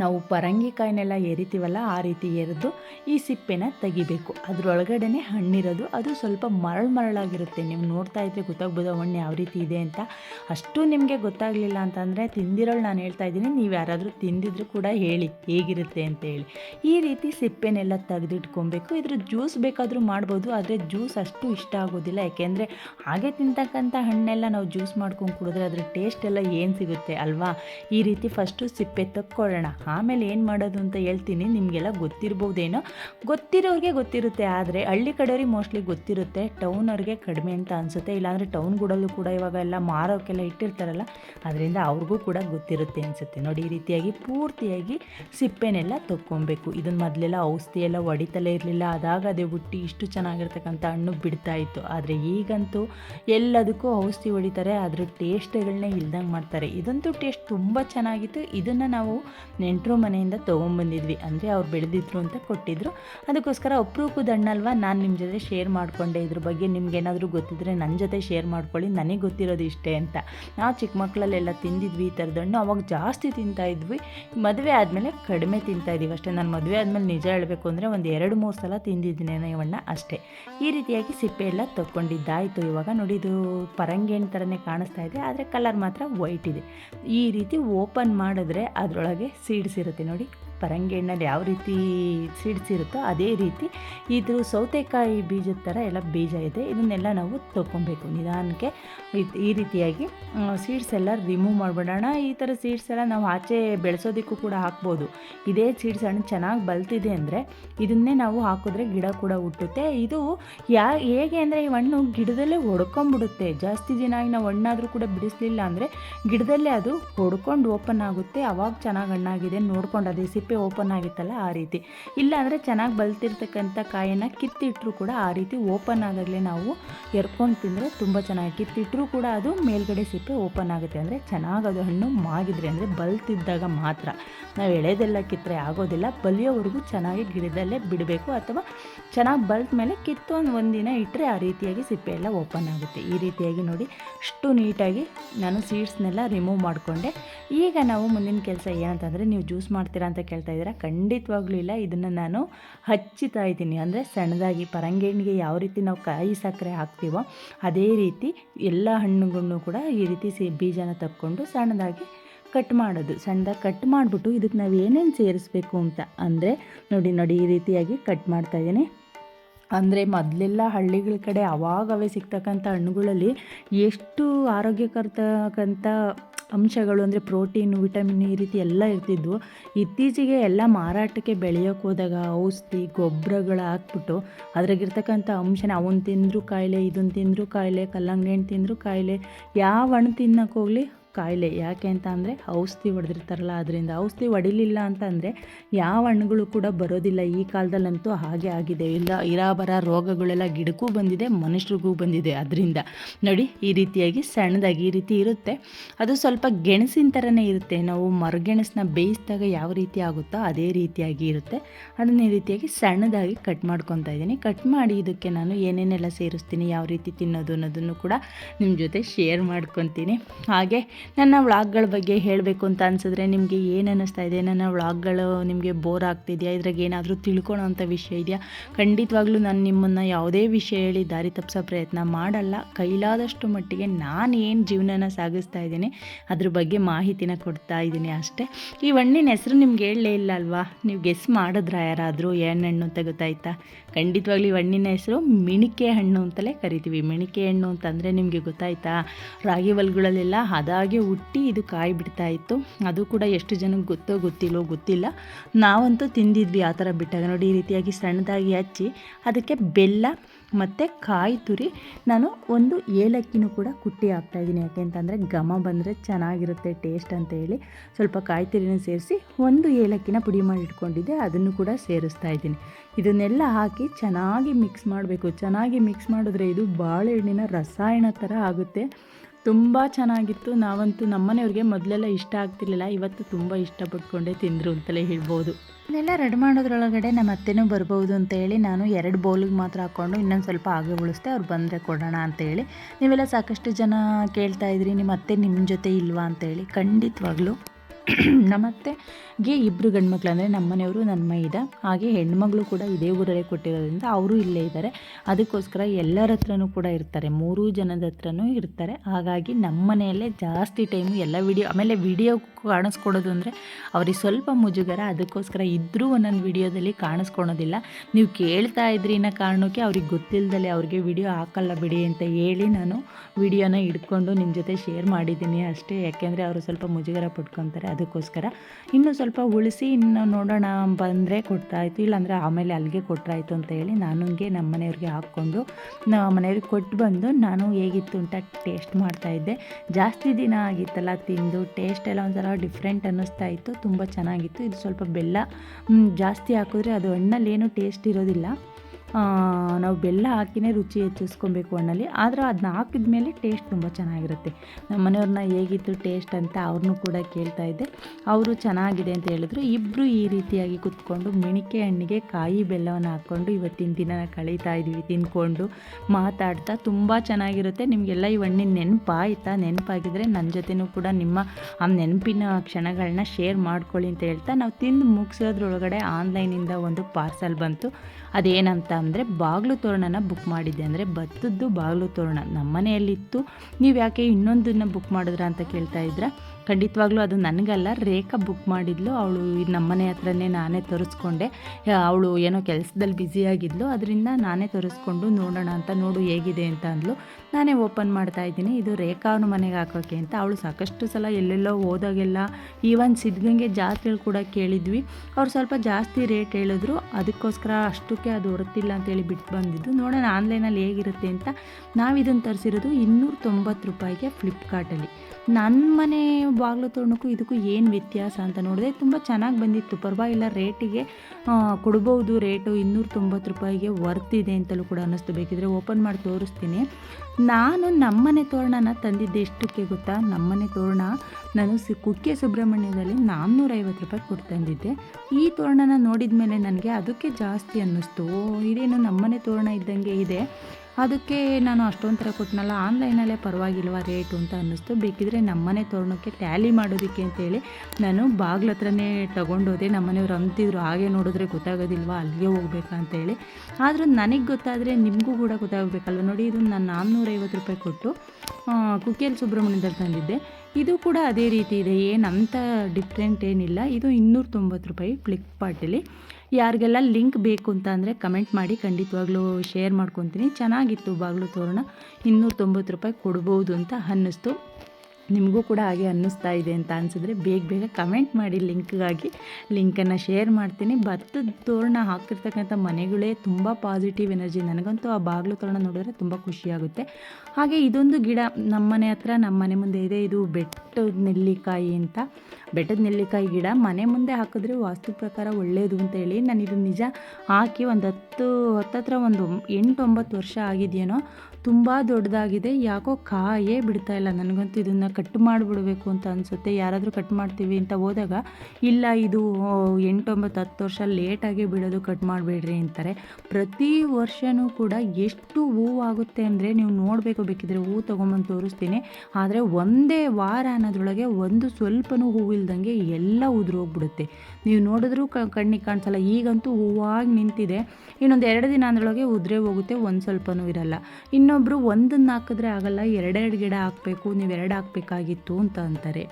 ನಾವು ಪರಂಗಿಕಾಯಿನೆಲ್ಲ ಎರಿತೀವಲ್ಲ ಆ ರೀತಿ ಎರೆದು ಈ ಸಿಪ್ಪೆನ ತೆಗಿಬೇಕು. ಅದರೊಳಗಡೆನೆ ಹಣ್ಣಿರೋದು, ಅದು ಸ್ವಲ್ಪ ಮರಳು ಮರಳಾಗಿರುತ್ತೆ. ನೀವು ನೋಡ್ತಾ ಇದ್ರೆ ಗೊತ್ತಾಗ್ಬೋದು ಹಣ್ಣು ಯಾವ ರೀತಿ ಇದೆ ಅಂತ. ಅಷ್ಟು ನಿಮಗೆ ಗೊತ್ತಾಗಲಿಲ್ಲ ಅಂತಂದರೆ ತಿಂದಿರೋಳು ನಾನು ಹೇಳ್ತಾ ಇದ್ದೀನಿ, ನೀವು ಯಾರಾದರೂ ತಿಂದಿದ್ರು ಕೂಡ ಹೇಳಿ, ಹೇಗಿರುತ್ತೆ ಅಂತ ಹೇಳಿ. ಈ ರೀತಿ ಸಿಪ್ಪೆನೆಲ್ಲ ತೆಗೆದಿಟ್ಕೊಬೇಕು. ಇದ್ರ ಜ್ಯೂಸ್ ಬೇಕಾದರೂ ಮಾಡ್ಬೋದು, ಆದರೆ ಜ್ಯೂಸ್ ಅಷ್ಟು ಇಷ್ಟ ಆಗೋದಿಲ್ಲ. ಯಾಕೆಂದರೆ ಹಾಗೆ ತಿಂತಕ್ಕಂಥ ಹಣ್ಣೆಲ್ಲ ನಾವು ಜ್ಯೂಸ್ ಮಾಡ್ಕೊಂಡು ಕುಡಿದ್ರೆ ಅದ್ರ ಟೇಸ್ಟ್ ಎಲ್ಲ ಏನು ಸಿಗುತ್ತೆ ಅಲ್ವಾ? ಈ ರೀತಿ ಫಸ್ಟು ಸಿಪ್ಪೆ ತಕ್ಕೊಳ್ಳೋಣ. ಆಮೇಲೆ ಏನು ಮಾಡೋದು ಅಂತ ಹೇಳ್ತೀನಿ, ನಿಮಗೆಲ್ಲ ಗೊತ್ತಿರ್ಬೋದೇನೋ? ಗೊತ್ತಿರೋರಿಗೆ ಗೊತ್ತಿರುತ್ತೆ, ಆದರೆ ಹಳ್ಳಿ ಕಡೆಯವ್ರಿಗೆ ಮೋಸ್ಟ್ಲಿ ಗೊತ್ತಿರುತ್ತೆ. ಟೌನವ್ರಿಗೆ ಕಡಿಮೆ ಅಂತ ಅನಿಸುತ್ತೆ. ಇಲ್ಲಾಂದರೆ ಟೌನ್ಗಳಲ್ಲೂ ಕೂಡ ಇವಾಗ ಎಲ್ಲ ಮಾರೋಕ್ಕೆಲ್ಲ ಇಟ್ಟಿರ್ತಾರಲ್ಲ, ಅದರಿಂದ ಅವ್ರಿಗೂ ಕೂಡ ಗೊತ್ತಿರುತ್ತೆ ಅನಿಸುತ್ತೆ. ನೋಡಿ, ಈ ರೀತಿಯಾಗಿ ಪೂರ್ತಿಯಾಗಿ ಸಿಪ್ಪೆನೆಲ್ಲ ತೊಗೊಬೇಕು ಇದನ್ನು ಮೊದಲೆಲ್ಲ ಔಷಧಿ ಎಲ್ಲ ಹೊಡಿತಲೇ ಇರಲಿಲ್ಲ. ಅದಾಗ ಅದೇ ಹುಟ್ಟಿ ಇಷ್ಟು ಚೆನ್ನಾಗಿರ್ತಕ್ಕಂಥ ಹಣ್ಣು ಬಿಡ್ತಾ ಇತ್ತು. ಆದರೆ ಈಗಂತೂ ಎಲ್ಲದಕ್ಕೂ ಔಷಧಿ ಹೊಡಿತಾರೆ ಅದ್ರ ಟೇಸ್ಟ್ಗಳನ್ನೇ ಇಲ್ದಂಗೆ ಮಾಡ್ತಾರೆ. ಇದಂತೂ ಟೇಸ್ಟ್ ತುಂಬ ಚೆನ್ನಾಗಿತ್ತು. ಇದನ್ನು ನಾವು ನೆಂಟರು ಮನೆಯಿಂದ ತೊಗೊಂಬಂದಿದ್ವಿ. ಅಂದರೆ ಅವ್ರು ಬೆಳೆದಿದ್ರು ಅಂತ ಕೊಟ್ಟಿದ್ರು. ಅದಕ್ಕೋಸ್ಕರ ಅಪ್ರೂಪದ ಹಣ್ಣಲ್ವಾ ನಾನು ನಿಮ್ಮ ಜೊತೆ ಶೇರ್ ಮಾಡಿಕೊಂಡೆ ಇದ್ರ ಬಗ್ಗೆ ನಿಮ್ಗೆ ಏನಾದರೂ ಗೊತ್ತಿದ್ರೆ ನನ್ನ ಜೊತೆ ಶೇರ್ ಮಾಡ್ಕೊಳ್ಳಿ, ನನಗೆ ಗೊತ್ತಿರೋದು ಇಷ್ಟೇ ಅಂತ. ನಾವು ಚಿಕ್ಕ ಮಕ್ಕಳಲ್ಲೆಲ್ಲ ತಿಂದಿದ್ವಿ ಈ ಥರದ ಹಣ್ಣು, ಅವಾಗ ಜಾಸ್ತಿ ತಿಂತಾ ಇದ್ವಿ. ಮದುವೆ ಆದಮೇಲೆ ಕಡಿಮೆ ತಿಂತಾ ಇದ್ದೀವಿ ಅಷ್ಟೇ. ನಾನು ಮದುವೆ ಆದಮೇಲೆ ನಿಜ ಹೇಳಬೇಕು ಅಂದರೆ ಒಂದು ಎರಡು, ಮೂರು ಸಲ ತಿಂದಿದ್ದೀನಿ ಇವಣ್ಣ ಅಷ್ಟೇ. ಈ ರೀತಿಯಾಗಿ ಸಿಪ್ಪೆ ಎಲ್ಲ ತಗೊಂಡಿದ್ದಾಯಿತು ಇವಾಗ ನೋಡಿ ಇದು ಪರಂಗಿ ಥರನೇ ಕಾಣಿಸ್ತಾ ಇದೆ, ಆದರೆ ಕಲರ್ ಮಾತ್ರ ವೈಟ್ ಇದೆ. ಈ ರೀತಿ ಓಪನ್ ಮಾಡಿದ್ರೆ ಅದರೊಳಗೆ ಸೀಡ್ಸ್ ಇರುತ್ತೆ ನೋಡಿ. ಪರಂಗಿ ಹಣ್ಣಲ್ಲಿ ಯಾವ ರೀತಿ ಸೀಡ್ಸ್ ಇರುತ್ತೋ ಅದೇ ರೀತಿ ಇದು ಸೌತೆಕಾಯಿ ಬೀಜದ ಥರ ಎಲ್ಲ ಬೀಜ ಇದೆ. ಇದನ್ನೆಲ್ಲ ನಾವು ತೊಗೊಬೇಕು ನಿಧಾನಕ್ಕೆ ಈ ರೀತಿಯಾಗಿ ಸೀಡ್ಸ್ ಎಲ್ಲ ರಿಮೂವ್ ಮಾಡಿಬಿಡೋಣ. ಈ ಥರ ಸೀಡ್ಸ್ ಎಲ್ಲ ನಾವು ಆಚೆ ಬೆಳೆಸೋದಕ್ಕೂ ಕೂಡ ಹಾಕ್ಬೋದು. ಇದೇ ಸೀಡ್ಸ್ ಹಣ್ಣು ಚೆನ್ನಾಗಿ ಬಲ್ತಿದೆ ಅಂದರೆ ಇದನ್ನೇ ನಾವು ಹಾಕಿದ್ರೆ ಗಿಡ ಕೂಡ ಹುಟ್ಟುತ್ತೆ. ಇದು ಯಾ, ಹೇಗೆ ಅಂದರೆ ಈ ಹಣ್ಣು ಗಿಡದಲ್ಲೇ ಹೊಡ್ಕೊಂಬಿಡುತ್ತೆ ಜಾಸ್ತಿ ದಿನ ಆಗಿ ನಾವು ಹಣ್ಣಾದರೂ ಕೂಡ ಬಿಡಿಸ್ಲಿಲ್ಲ ಅಂದರೆ ಗಿಡದಲ್ಲೇ ಅದು ಹೊಡ್ಕೊಂಡು ಓಪನ್ ಆಗುತ್ತೆ. ಅವಾಗ ಚೆನ್ನಾಗಿ ಹಣ್ಣಾಗಿದೆ. ನೋಡ್ಕೊಂಡು, ಅದೇ ಸಿಪ್ಪೆ ಓಪನ್ ಆಗಿತ್ತಲ್ಲ ಆ ರೀತಿ. ಇಲ್ಲ ಅಂದರೆ ಚೆನ್ನಾಗಿ ಬಲ್ತಿರ್ತಕ್ಕಂಥ ಕಾಯನ್ನು ಕಿತ್ತಿಟ್ರು ಕೂಡ ಆ ರೀತಿ ಓಪನ್ ಆದಾಗಲೇ ನಾವು ಎರ್ಕೊಂಡು ತಿಂದರೆ ತುಂಬ ಚೆನ್ನಾಗಿ ಕಿತ್ತಿಟ್ರೂ ಕೂಡ ಅದು ಮೇಲ್ಗಡೆ ಸಿಪ್ಪೆ ಓಪನ್ ಆಗುತ್ತೆ. ಅಂದರೆ ಚೆನ್ನಾಗಿ ಅದು ಹಣ್ಣು ಮಾಗಿದ್ರೆ ಅಂದರೆ ಬಲ್ತಿದ್ದಾಗ ಮಾತ್ರ. ನಾವು ಎಳೆದೆಲ್ಲ ಕಿತ್ತರೆ ಆಗೋದಿಲ್ಲ. ಬಲಿಯೋವರೆಗೂ ಚೆನ್ನಾಗಿ ಗಿಡದಲ್ಲೇ ಬಿಡಬೇಕು. ಅಥವಾ ಚೆನ್ನಾಗಿ ಬಲ್ತ ಮೇಲೆ ಕಿತ್ತು ಒಂದು ಒಂದಿನ ಇಟ್ಟರೆ ಆ ರೀತಿಯಾಗಿ ಸಿಪ್ಪೆ ಎಲ್ಲ ಓಪನ್ ಆಗುತ್ತೆ. ಈ ರೀತಿಯಾಗಿ ನೋಡಿ ಅಷ್ಟು ನೀಟಾಗಿ ನಾನು ಸೀಡ್ಸ್ನೆಲ್ಲ ರಿಮೂವ್ ಮಾಡಿಕೊಂಡೆ. ಈಗ ನಾವು ಮುಂದಿನ ಕೆಲಸ ಏನಂತಂದರೆ ನೀವು ಜ್ಯೂಸ್ ಮಾಡ್ತೀರಾ ಅಂತ ಇದ್ದೀರಾ? ಖಂಡಿತವಾಗ್ಲೂ ಇಲ್ಲ. ಇದನ್ನು ನಾನು ಹಚ್ಚುತ್ತಾ ಇದ್ದೀನಿ. ಅಂದರೆ ಸಣ್ಣದಾಗಿ ಪರಂಗಿಣಿಗೆ ಯಾವ ರೀತಿ ನಾವು ಕಾಯಿ ಸಕ್ಕರೆ ಹಾಕ್ತೀವೋ ಅದೇ ರೀತಿ ಎಲ್ಲ ಹಣ್ಣುಗಳನ್ನು ಕೂಡ ಈ ರೀತಿ ಸಿ ಬೀಜನ ತಕ್ಕೊಂಡು ಸಣ್ಣದಾಗಿ ಕಟ್ ಮಾಡೋದು. ಸಣ್ಣದಾಗಿ ಕಟ್ ಮಾಡಿಬಿಟ್ಟು ಇದಕ್ಕೆ ನಾವು ಏನೇನು ಸೇರಿಸ್ಬೇಕು ಅಂತ ಅಂದರೆ ನೋಡಿ ನೋಡಿ ಈ ರೀತಿಯಾಗಿ ಕಟ್ ಮಾಡ್ತಾ ಇದ್ದೀನಿ. ಅಂದರೆ ಮೊದಲೆಲ್ಲ ಹಳ್ಳಿಗಳ ಕಡೆ ಅವಾಗವೇ ಸಿಗ್ತಕ್ಕಂಥ ಹಣ್ಣುಗಳಲ್ಲಿ ಎಷ್ಟು ಆರೋಗ್ಯಕರ್ತಕ್ಕಂಥ ಅಂಶಗಳು ಅಂದರೆ ಪ್ರೋಟೀನು ವಿಟಮಿನ್ ಈ ರೀತಿ ಎಲ್ಲ ಇರ್ತಿದ್ವು. ಇತ್ತೀಚೆಗೆ ಎಲ್ಲ ಮಾರಾಟಕ್ಕೆ ಬೆಳೆಯೋಕೆ ಹೋದಾಗ ಔಷಧಿ, ಗೊಬ್ಬರಗಳು ಹಾಕ್ಬಿಟ್ಟು ಅದ್ರಾಗಿರ್ತಕ್ಕಂಥ ಅಂಶನ ಅವನು ತಿಂದರೂ ಕಾಯಿಲೆ ಇದನ್ನು ತಿಂದರೂ ಕಾಯಿಲೆ, ಕಲ್ಲಂಗಡಿ ಹಣ್ಣು ತಿಂದರೂ ಕಾಯಿಲೆ, ಯಾವ ಹಣ್ಣು ತಿನ್ನೋಕ್ಕೋಗಲಿ ಕಾಯಿಲೆ. ಯಾಕೆ ಅಂತ ಅಂದರೆ ಔಷಧಿ ಹೊಡೆದಿರ್ತಾರಲ್ಲ ಅದರಿಂದ ಔಷಧಿ ಹೊಡಿಲಿಲ್ಲ ಅಂತಂದರೆ ಯಾವ ಹಣ್ಣುಗಳು ಕೂಡ ಬರೋದಿಲ್ಲ. ಈ ಕಾಲದಲ್ಲಂತೂ ಹಾಗೆ ಆಗಿದೆ. ಇಲ್ಲ ಇರಾಬರ ರೋಗಗಳೆಲ್ಲ ಗಿಡಕ್ಕೂ ಬಂದಿದೆ, ಮನುಷ್ಯರಿಗೂ ಬಂದಿದೆ. ಅದರಿಂದ ನೋಡಿ, ಈ ರೀತಿಯಾಗಿ ಸಣ್ಣದಾಗಿ ಈ ರೀತಿ ಇರುತ್ತೆ. ಅದು ಸ್ವಲ್ಪ ಗೆಣಸಿನ ಥರನೇ ಇರುತ್ತೆ. ನಾವು ಮರಗೆಣಸನ್ನ ಬೇಯಿಸಿದಾಗ ಯಾವ ರೀತಿ ಆಗುತ್ತೋ ಅದೇ ರೀತಿಯಾಗಿ ಇರುತ್ತೆ. ಅದನ್ನೇ ರೀತಿಯಾಗಿ ಸಣ್ಣದಾಗಿ ಕಟ್ ಮಾಡ್ಕೊತಾ ಇದ್ದೀನಿ. ಕಟ್ ಮಾಡಿ ಇದಕ್ಕೆ ನಾನು ಏನೇನೆಲ್ಲ ಸೇರಿಸ್ತೀನಿ, ಯಾವ ರೀತಿ ತಿನ್ನೋದು ಅನ್ನೋದನ್ನು ಕೂಡ ನಿಮ್ಮ ಜೊತೆ ಶೇರ್ ಮಾಡ್ಕೊತೀನಿ. ಹಾಗೆ ನನ್ನ ವ್ಲಾಗ್ಗಳ ಬಗ್ಗೆ ಹೇಳಬೇಕು ಅಂತ ಅನಿಸಿದ್ರೆ ನಿಮಗೆ ಏನು ಅನ್ನಿಸ್ತಾ ಇದೆ? ನನ್ನ ವ್ಲಾಗ್ಗಳು ನಿಮಗೆ ಬೋರ್ ಆಗ್ತಿದೆಯಾ? ಇದ್ರಾಗ ಏನಾದರೂ ತಿಳ್ಕೊಳ್ಳೋ ಅಂಥ ವಿಷಯ ಇದೆಯಾ? ಖಂಡಿತವಾಗ್ಲೂ ನಾನು ನಿಮ್ಮನ್ನು ಯಾವುದೇ ವಿಷಯ ಹೇಳಿ ದಾರಿ ತಪ್ಪಿಸೋ ಪ್ರಯತ್ನ ಮಾಡಲ್ಲ. ಕೈಲಾದಷ್ಟು ಮಟ್ಟಿಗೆ ನಾನು ಏನು ಜೀವನನ ಸಾಗಿಸ್ತಾ ಇದ್ದೀನಿ, ಅದ್ರ ಬಗ್ಗೆ ಮಾಹಿತಿನ ಕೊಡ್ತಾ ಇದ್ದೀನಿ ಅಷ್ಟೇ. ಈ ಹಣ್ಣಿನ ಹೆಸರು ನಿಮ್ಗೆ ಹೇಳಲೇ ಇಲ್ಲ ಅಲ್ವಾ? ನೀವು ಗೆಸ್ ಮಾಡಿದ್ರ ಯಾರಾದರೂ ಹಣ್ಣು ಅಂತ ಗೊತ್ತಾಯ್ತಾ ಖಂಡಿತವಾಗ್ಲೂ ಈ ಹಣ್ಣಿನ ಹೆಸರು ಮಿಣಿಕೆ ಹಣ್ಣು ಅಂತಲೇ ಕರಿತೀವಿ. ಮಿಣಿಕೆ ಹಣ್ಣು ಅಂತಂದರೆ ನಿಮಗೆ ಗೊತ್ತಾಯ್ತಾ? ರಾಗಿ ಹೊಲ್ಗಳಲ್ಲೆಲ್ಲ ಅದಾಗೆ ಹುಟ್ಟಿ ಇದು ಕಾಯಿ ಬಿಡ್ತಾ ಇತ್ತು. ಅದು ಕೂಡ ಎಷ್ಟು ಜನಕ್ಕೆ ಗೊತ್ತೋ ಗೊತ್ತಿಲ್ಲೋ ಗೊತ್ತಿಲ್ಲ. ನಾವಂತೂ ತಿಂದಿದ್ವಿ ಆ ಥರ ಬಿಟ್ಟಾಗ. ನೋಡಿ ಈ ರೀತಿಯಾಗಿ ಸಣ್ಣದಾಗಿ ಹಚ್ಚಿ ಅದಕ್ಕೆ ಬೆಲ್ಲ ಮತ್ತು ಕಾಯಿ ತುರಿ. ನಾನು ಒಂದು ಏಲಕ್ಕಿನೂ ಕೂಡ ಕುಟ್ಟಿ ಹಾಕ್ತಾಯಿದ್ದೀನಿ ಯಾಕೆ ಅಂತಂದರೆ ಘಮ ಬಂದರೆ ಚೆನ್ನಾಗಿರುತ್ತೆ ಟೇಸ್ಟ್ ಅಂತ ಹೇಳಿ. ಸ್ವಲ್ಪ ಕಾಯಿ ತುರಿನ ಸೇರಿಸಿ ಒಂದು ಏಲಕ್ಕಿನ ಪುಡಿ ಮಾಡಿ ಇಟ್ಕೊಂಡಿದ್ದೆ. ಅದನ್ನು ಕೂಡ ಸೇರಿಸ್ತಾ ಇದ್ದೀನಿ. ಇದನ್ನೆಲ್ಲ ಹಾಕಿ ಚೆನ್ನಾಗಿ ಮಿಕ್ಸ್ ಮಾಡಬೇಕು. ಚೆನ್ನಾಗಿ ಮಿಕ್ಸ್ ಮಾಡಿದ್ರೆ ಇದು ಬಾಳೆಹಣ್ಣಿನ ರಸಾಯನ ಥರ ಆಗುತ್ತೆ. ತುಂಬ ಚೆನ್ನಾಗಿತ್ತು. ನಾವಂತೂ ನಮ್ಮನೆಯವ್ರಿಗೆ ಮೊದಲೆಲ್ಲ ಇಷ್ಟ ಆಗ್ತಿರ್ಲಿಲ್ಲ. ಇವತ್ತು ತುಂಬ ಇಷ್ಟಪಟ್ಕೊಂಡೇ ತಿಂದರು ಅಂತಲೇ ಹೇಳ್ಬೋದು. ಇದನ್ನೆಲ್ಲ ರೆಡಿ ಮಾಡೋದ್ರೊಳಗಡೆ ನಮ್ಮ ಅತ್ತೆನೂ ಬರ್ಬೋದು ಅಂತ ಹೇಳಿ ನಾನು ಎರಡು ಬೌಲಿಗೆ ಮಾತ್ರ ಹಾಕ್ಕೊಂಡು ಇನ್ನೊಂದು ಸ್ವಲ್ಪ ಹಾಗೆ ಉಳಿಸ್ದೆ. ಅವ್ರು ಬಂದರೆ ಕೊಡೋಣ ಅಂತ ಹೇಳಿ. ನೀವೆಲ್ಲ ಸಾಕಷ್ಟು ಜನ ಕೇಳ್ತಾ ಇದ್ರಿ. ನಿಮ್ಮ ಅತ್ತೆ ನಿಮ್ಮ ಜೊತೆ ಇಲ್ವಾ ಅಂತ ಹೇಳಿ ಖಂಡಿತವಾಗ್ಲೂ ನಮ್ಮ ಅತ್ತೆಗೆ ಇಬ್ಬರು ಗಂಡ್ಮಕ್ಳು ಅಂದರೆ ನಮ್ಮ ಮನೆಯವರು ನನ್ನ ಮೈದ ಹಾಗೆ ಹೆಣ್ಮಗಳು ಕೂಡ ಇದೇ ಊರಲ್ಲೇ ಕೊಟ್ಟಿರೋದ್ರಿಂದ ಅವರು ಇಲ್ಲೇ ಇದ್ದಾರೆ. ಅದಕ್ಕೋಸ್ಕರ ಎಲ್ಲರ ಹತ್ರನೂ ಕೂಡ ಇರ್ತಾರೆ. ಮೂರೂ ಜನದ ಹತ್ರನೂ ಇರ್ತಾರೆ. ಹಾಗಾಗಿ ನಮ್ಮ ಮನೆಯಲ್ಲೇ ಜಾಸ್ತಿ ಟೈಮು ಎಲ್ಲ ವಿಡಿಯೋ ಆಮೇಲೆ ವಿಡಿಯೋ ಕಾಣಿಸ್ಕೊಡೋದು ಅಂದರೆ ಅವ್ರಿಗೆ ಸ್ವಲ್ಪ ಮುಜುಗರ, ಅದಕ್ಕೋಸ್ಕರ ಇದ್ದರೂ ಒಂದೊಂದು ವಿಡಿಯೋದಲ್ಲಿ ಕಾಣಿಸ್ಕೊಳೋದಿಲ್ಲ. ನೀವು ಕೇಳ್ತಾ ಇದ್ರಿ ಅನ್ನೋ ಕಾರಣಕ್ಕೆ ಅವ್ರಿಗೆ ಗೊತ್ತಿಲ್ಲದಲೆ ಅವ್ರಿಗೆ ವಿಡಿಯೋ ಹಾಕಲ್ಲ ಬಿಡಿ ಅಂತ ಹೇಳಿ ನಾನು ವಿಡಿಯೋನ ಹಿಡ್ಕೊಂಡು ನಿಮ್ಮ ಜೊತೆ ಶೇರ್ ಮಾಡಿದ್ದೀನಿ ಅಷ್ಟೇ. ಯಾಕೆಂದರೆ ಅವರು ಸ್ವಲ್ಪ ಮುಜುಗರ ಪಟ್ಕೊತಾರೆ. ಅದಕ್ಕೋಸ್ಕರ. ಇನ್ನೂ ಸ್ವಲ್ಪ ಉಳಿಸಿ ಇನ್ನು ನೋಡೋಣ ಬಂದರೆ ಕೊಟ್ಟಾಯಿತು ಇಲ್ಲಾಂದರೆ ಆಮೇಲೆ ಅಲ್ಲಿಗೆ ಕೊಟ್ಟರಾಯ್ತು ಅಂತ ಹೇಳಿ ನನಗೆ ನಮ್ಮ ಮನೆಯವ್ರಿಗೆ ಹಾಕ್ಕೊಂಡು, ನಮ್ಮ ಮನೆಯವ್ರಿಗೆ ಕೊಟ್ಟು ಬಂದು ನಾನು ಹೇಗಿತ್ತು ಅಂತ ಟೇಸ್ಟ್ ಮಾಡ್ತಾಯಿದ್ದೆ. ಜಾಸ್ತಿ ದಿನ ಆಗಿತ್ತಲ್ಲ ತಿಂದು, ಟೇಸ್ಟ್ ಎಲ್ಲ ಒಂಥರ ಡಿಫ್ರೆಂಟ್ ಅನ್ನಿಸ್ತಾ ಇತ್ತು ತುಂಬ ಚೆನ್ನಾಗಿತ್ತು. ಇದು ಸ್ವಲ್ಪ ಬೆಲ್ಲ ಜಾಸ್ತಿ ಹಾಕಿದ್ರೆ ಅದು ಹಣ್ಣಲ್ಲಿ ಏನೂ ಟೇಸ್ಟ್ ಇರೋದಿಲ್ಲ. ನಾವು ಬೆಲ್ಲ ಹಾಕಿನೇ ರುಚಿ ಹೆಚ್ಚಿಸ್ಕೊಬೇಕು ಹಣ್ಣಲ್ಲಿ ಆದರೆ ಅದನ್ನ ಹಾಕಿದ ಮೇಲೆ ಟೇಸ್ಟ್ ತುಂಬ ಚೆನ್ನಾಗಿರುತ್ತೆ. ನಮ್ಮ ಮನೆಯವ್ರನ್ನ ಹೇಗಿತ್ತು ಟೇಸ್ಟ್ ಅಂತ ಅವ್ರನ್ನೂ ಕೂಡ ಕೇಳ್ತಾ ಇದ್ದೆ. ಅವರು ಚೆನ್ನಾಗಿದೆ ಅಂತ ಹೇಳಿದ್ರು. ಇಬ್ಬರು ಈ ರೀತಿಯಾಗಿ ಕುತ್ಕೊಂಡು ಮಿಣಿಕೆ ಹಣ್ಣಿಗೆ ಕಾಯಿ ಬೆಲ್ಲವನ್ನು ಹಾಕ್ಕೊಂಡು ಇವತ್ತಿನ ದಿನ ಕಳೀತಾ ಇದ್ದೀವಿ ತಿಂದ್ಕೊಂಡು ಮಾತಾಡ್ತಾ ತುಂಬ ಚೆನ್ನಾಗಿರುತ್ತೆ. ನಿಮಗೆಲ್ಲ ಈ ಹಣ್ಣಿನ ನೆನಪಾಯ್ತಾ ನೆನಪಾಗಿದ್ರೆ ನನ್ನ ಜೊತೆನೂ ಕೂಡ ನಿಮ್ಮ ಆ ನೆನಪಿನ ಕ್ಷಣಗಳನ್ನ ಶೇರ್ ಮಾಡ್ಕೊಳ್ಳಿ ಅಂತ ಹೇಳ್ತಾ, ನಾವು ತಿಂದು ಮುಗಿಸೋದ್ರೊಳಗಡೆ ಆನ್ಲೈನಿಂದ ಒಂದು ಪಾರ್ಸಲ್ ಬಂತು. ಅದೇನಂತ ಅಂದರೆ ಬಾಗಿಲು ತೋರಣನ ಬುಕ್ ಮಾಡಿದ್ದೆ ಅಂದರೆ ಬತ್ತದ್ದು ಬಾಗಿಲು ತೋರಣ ನಮ್ಮ ಮನೆಯಲ್ಲಿತ್ತು ನೀವು ಯಾಕೆ ಇನ್ನೊಂದನ್ನು ಬುಕ್ ಮಾಡಿದ್ರ ಅಂತ ಕೇಳ್ತಾ ಇದ್ರ? ಖಂಡಿತವಾಗ್ಲೂ ಅದು ನನಗಲ್ಲ, ರೇಖಾ ಬುಕ್ ಮಾಡಿದ್ಲು, ಅವಳು ನಮ್ಮನೆ ಹತ್ರನೇ ನಾನೇ ತರಿಸ್ಕೊಂಡೆ. ಅವಳು ಏನೋ ಕೆಲಸದಲ್ಲಿ ಬ್ಯುಸಿಯಾಗಿದ್ಲು ಅದರಿಂದ ನಾನೇ ತರಿಸ್ಕೊಂಡು ನೋಡೋಣ ಅಂತ ನೋಡು ಹೇಗಿದೆ ಅಂತ ಅಂದ್ಲು. ನಾನೇ ಓಪನ್ ಮಾಡ್ತಾ ಇದ್ದೀನಿ, ಇದು ರೇಖಾ ಅವನ ಮನೆಗೆ ಹಾಕೋಕ್ಕೆ ಅಂತ. ಅವಳು ಸಾಕಷ್ಟು ಸಲ ಎಲ್ಲೆಲ್ಲೋ ಹೋದಾಗೆಲ್ಲ, ಈವನ್ ಸಿದ್ಧಗಂಗೆ ಜಾತ್ರೆಗಳು ಕೂಡ ಕೇಳಿದ್ವಿ. ಅವ್ರು ಸ್ವಲ್ಪ ಜಾಸ್ತಿ ರೇಟ್ ಹೇಳಿದ್ರು, ಅದಕ್ಕೋಸ್ಕರ ಅಷ್ಟಕ್ಕೆ ಅದು ಹೊರತಿಲ್ಲ ಅಂತೇಳಿ ಬಿಟ್ಟು ಬಂದಿದ್ದು. ನೋಡೋಣ ಆನ್ಲೈನಲ್ಲಿ ಹೇಗಿರುತ್ತೆ ಅಂತ. ನಾವು ಇದನ್ನು ತರಿಸಿರೋದು ಇನ್ನೂರ ತೊಂಬತ್ತು ರೂಪಾಯಿಗೆ ಫ್ಲಿಪ್ಕಾರ್ಟಲ್ಲಿ ನನ್ನ ಮನೆ ಬಾಗಿಲು ತೋರಣಕ್ಕೂ ಇದಕ್ಕೂ ಏನು ವ್ಯತ್ಯಾಸ ಅಂತ ನೋಡಿದೆ ತುಂಬ ಚೆನ್ನಾಗಿ ಬಂದಿತ್ತು. ಪರವಾಗಿಲ್ಲ ರೇಟಿಗೆ ಕೊಡ್ಬೋದು. ರೇಟು ಇನ್ನೂರ ತೊಂಬತ್ತು ರೂಪಾಯಿಗೆ ವರ್ತ್ ಇದೆ ಅಂತಲೂ ಕೂಡ ಅನ್ನಿಸ್ತು. ಬೇಕಿದ್ರೆ ಓಪನ್ ಮಾಡಿ ತೋರಿಸ್ತೀನಿ. ನಾನು ನಮ್ಮನೆ ತೋರಣನ ತಂದಿದ್ದೆ ಎಷ್ಟಕ್ಕೆ ಗೊತ್ತಾ? ನಮ್ಮನೆ ತೋರಣ ನಾನು ಸಿ, ಕುಕ್ಕೆ ಸುಬ್ರಹ್ಮಣ್ಯದಲ್ಲಿ ನಾನ್ನೂರೈವತ್ತು ರೂಪಾಯಿ ಕೊಟ್ಟು ತಂದಿದ್ದೆ. ಈ ತೋರಣನ ನೋಡಿದ ಮೇಲೆ ನನಗೆ ಅದಕ್ಕೆ ಜಾಸ್ತಿ ಅನ್ನಿಸ್ತು. ಇದೇನು ನಮ್ಮನೆ ತೋರಣ ಇದ್ದಂಗೆ ಇದೆ. ಅದಕ್ಕೆ ನಾನು ಅಷ್ಟೊಂದು ಥರ ಕೊಟ್ಟನಲ್ಲ ಆನ್ಲೈನಲ್ಲೇ ಪರವಾಗಿಲ್ವ ರೇಟು ಅಂತ ಅನ್ನಿಸ್ತು. ಬೇಕಿದ್ರೆ ನಮ್ಮನೆ ತೋರಣಕ್ಕೆ ಟ್ಯಾಲಿ ಮಾಡೋದಕ್ಕೆ ಅಂತೇಳಿ ನಾನು ಬಾಗ್ಲ ಹತ್ರನೇ ತೊಗೊಂಡೋದೆ, ನಮ್ಮನೆಯವ್ರು ಅಂತಿದ್ರು, ಹಾಗೆ ನೋಡಿದ್ರೆ ಗೊತ್ತಾಗೋದಿಲ್ವಾ, ಅಲ್ಲಿಗೆ ಹೋಗ್ಬೇಕಾ ಅಂತೇಳಿ ಆದರೂ ನನಗೆ ಗೊತ್ತಾದರೆ ನಿಮಗೂ ಕೂಡ ಗೊತ್ತಾಗಬೇಕಲ್ವ? ನೋಡಿ, ಇದು ನಾನು ನಾನ್ನೂರೈವತ್ತು ರೂಪಾಯಿ ಕೊಟ್ಟು ಕುಕ್ಕೇಲ್ ಸುಬ್ರಹ್ಮಣ್ಯದಲ್ಲಿ ತಂದಿದ್ದೆ. ಇದು ಕೂಡ ಅದೇ ರೀತಿ ಇದೆ, ಏನಂತ ಡಿಫ್ರೆಂಟ್ ಏನಿಲ್ಲ. ಇದು ಇನ್ನೂರ ತೊಂಬತ್ತು ರೂಪಾಯಿ ಫ್ಲಿಪ್ಕಾರ್ಟಲ್ಲಿ ಯಾರಿಗೆಲ್ಲ ಲಿಂಕ್ ಬೇಕು ಅಂತ ಅಂದರೆ ಕಮೆಂಟ್ ಮಾಡಿ, ಖಂಡಿತವಾಗ್ಲೂ ಶೇರ್ ಮಾಡ್ಕೊತೀನಿ. ಚೆನ್ನಾಗಿತ್ತು ಬಾಗಿಲು ತೋರಣ. ಇನ್ನೂರ ತೊಂಬತ್ತು ರೂಪಾಯಿ ಕೊಡ್ಬೋದು ಅಂತ ಅನ್ನಿಸ್ತು. ನಿಮಗೂ ಕೂಡ ಹಾಗೆ ಅನ್ನಿಸ್ತಾ ಇದೆ ಅಂತ ಅನಿಸಿದ್ರೆ ಬೇಗ ಬೇಗ ಕಮೆಂಟ್ ಮಾಡಿ ಲಿಂಕ್ಗಾಗಿ, ಲಿಂಕನ್ನು ಶೇರ್ ಮಾಡ್ತೀನಿ. ಭತ್ತದ ತೋರಣ ಹಾಕಿರ್ತಕ್ಕಂಥ ಮನೆಗಳೇ ತುಂಬ ಪಾಸಿಟಿವ್ ಎನರ್ಜಿ ನನಗಂತೂ ಆ ಬಾಗಿಲು ತೋರಣ ನೋಡಿದ್ರೆ ತುಂಬ ಖುಷಿಯಾಗುತ್ತೆ ಹಾಗೆ ಇದೊಂದು ಗಿಡ ನಮ್ಮ ಮನೆ ಹತ್ರ, ನಮ್ಮ ಮನೆ ಮುಂದೆ ಇದೆ. ಇದು ಬೆಟ್ಟದ ನೆಲ್ಲಿಕಾಯಿ ಅಂತ. ಬೆಟ್ಟದ ನೆಲ್ಲಿಕಾಯಿ ಗಿಡ. ಮನೆ ಮುಂದೆ ಹಾಕಿದ್ರೆ ವಾಸ್ತು ಪ್ರಕಾರ ಒಳ್ಳೆಯದು ಅಂತ ಹೇಳಿ ನಾನು ಇದು ನಿಜ ಹಾಕಿ ಒಂದು ಹತ್ತು, ಹತ್ತತ್ರ ಒಂದು ಎಂಟು, ಒಂಬತ್ತು ವರ್ಷ ಆಗಿದೆಯೇನೋ ತುಂಬ ದೊಡ್ಡದಾಗಿದೆ. ಯಾಕೋ ಕಾಯೇ ಬಿಡ್ತಾ ಇಲ್ಲ. ನನಗಂತೂ ಇದನ್ನು ಕಟ್ ಮಾಡಿಬಿಡಬೇಕು ಅಂತ ಅನಿಸುತ್ತೆ. ಯಾರಾದರೂ ಕಟ್ ಮಾಡ್ತೀವಿ ಅಂತ ಹೋದಾಗ, ಇಲ್ಲ, ಇದು ಎಂಟೊಂಬತ್ತು, ಹತ್ತು ವರ್ಷ ಲೇಟಾಗಿ ಬಿಡೋದು ಕಟ್ ಮಾಡಬೇಡ್ರಿ ಅಂತಾರೆ. ಪ್ರತಿ ವರ್ಷವೂ ಕೂಡ ಎಷ್ಟು ಹೂವಾಗುತ್ತೆ ಅಂದರೆ ನೀವು ನೋಡಬೇಕು ಬೇಕಿದ್ರೆ ಹೂವು ತೊಗೊಂಬಂದು ತೋರಿಸ್ತೀನಿ. ಆದರೆ ಒಂದೇ ವಾರ ಅನ್ನೋದ್ರೊಳಗೆ ಒಂದು ಸ್ವಲ್ಪನೂ ಹೂವಿಲ್ದಂಗೆ ಎಲ್ಲ ಉದುರೋಗ್ಬಿಡುತ್ತೆ. ನೀವು ನೋಡಿದ್ರೂ ಕಣ್ಣಿಗೆ ಕಾಣಿಸಲ್ಲ. ಈಗಂತೂ ಹೂವಾಗಿ ನಿಂತಿದೆ. ಇನ್ನೊಂದು ಎರಡು ದಿನ ಅಂದ್ರೊಳಗೆ ಉದುರೇ ಹೋಗುತ್ತೆ. ಒಂದು ಸ್ವಲ್ಪನೂ ಇರಲ್ಲ. ಇನ್ನೊಬ್ಬರು ಒಂದನ್ನು ಹಾಕಿದ್ರೆ ಆಗಲ್ಲ, ಎರಡೆರಡು ಗಿಡ ಹಾಕಬೇಕು, ನೀವು ಎರಡು ಹಾಕಬೇಕಾಗಿತ್ತು ಅಂತ ಅಂತಾರೆ.